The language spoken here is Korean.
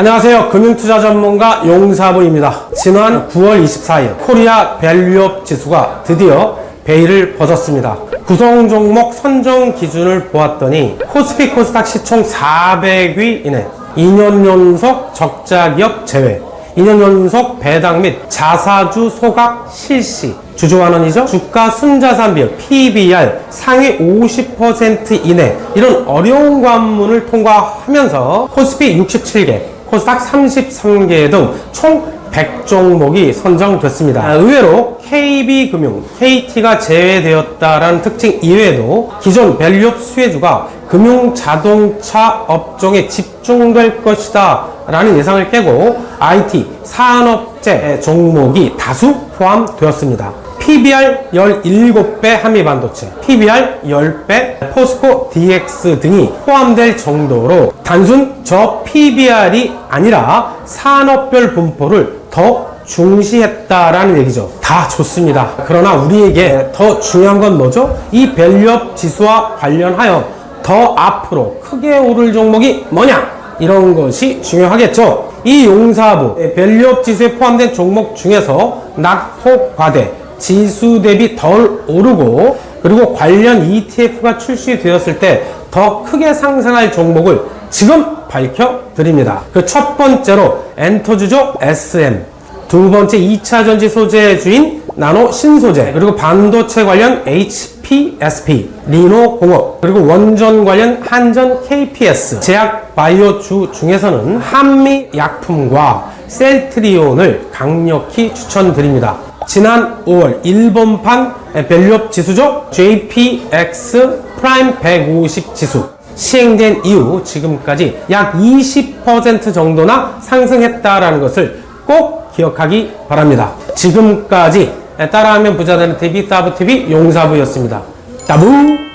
안녕하세요. 금융투자 전문가 용사부입니다. 지난 9월 24일 코리아 밸류업 지수가 드디어 베일을 벗었습니다. 구성 종목 선정 기준을 보았더니 코스피 코스닥 시총 400위 이내 2년 연속 적자 기업 제외 2년 연속 배당 및 자사주 소각 실시 주주환원이죠 주가 순자산 비율 PBR 상위 50% 이내 이런 어려운 관문을 통과하면서 코스피 67개 코스닥 33개 등 총 100종목이 선정됐습니다. 아, 의외로 KB금융, KT가 제외되었다라는 특징 이외에도 기존 밸류업 수혜주가 금융 자동차 업종에 집중될 것이다 라는 예상을 깨고 IT, 산업재 종목이 다수 포함되었습니다. PBR 17배 한미 반도체, PBR 10배 포스코 DX 등이 포함될 정도로 단순 저 PBR이 아니라 산업별 분포를 더 중시했다라는 얘기죠. 다 좋습니다. 그러나 우리에게 더 중요한 건 뭐죠? 이 밸류업 지수와 관련하여 더 앞으로 크게 오를 종목이 뭐냐? 이런 것이 중요하겠죠. 이 용사부 밸류업 지수에 포함된 종목 중에서 낙폭 과대, 지수 대비 덜 오르고 그리고 관련 ETF가 출시되었을 때 더 크게 상승할 종목을 지금 밝혀드립니다. 그 첫 번째로 엔터주죠 SM 두 번째 2차 전지 소재 주인 나노 신소재 그리고 반도체 관련 HPSP 리노 공업 그리고 원전 관련 한전 KPS 제약 바이오 주 중에서는 한미 약품과 셀트리온을 강력히 추천드립니다. 지난 5월 일본판 밸류업 지수죠 JPX 프라임 150 지수 시행된 이후 지금까지 약 20% 정도나 상승했다라는 것을 꼭 기억하기 바랍니다. 지금까지 따라하면 부자 되는 TV 따브TV 용사부였습니다. 따부!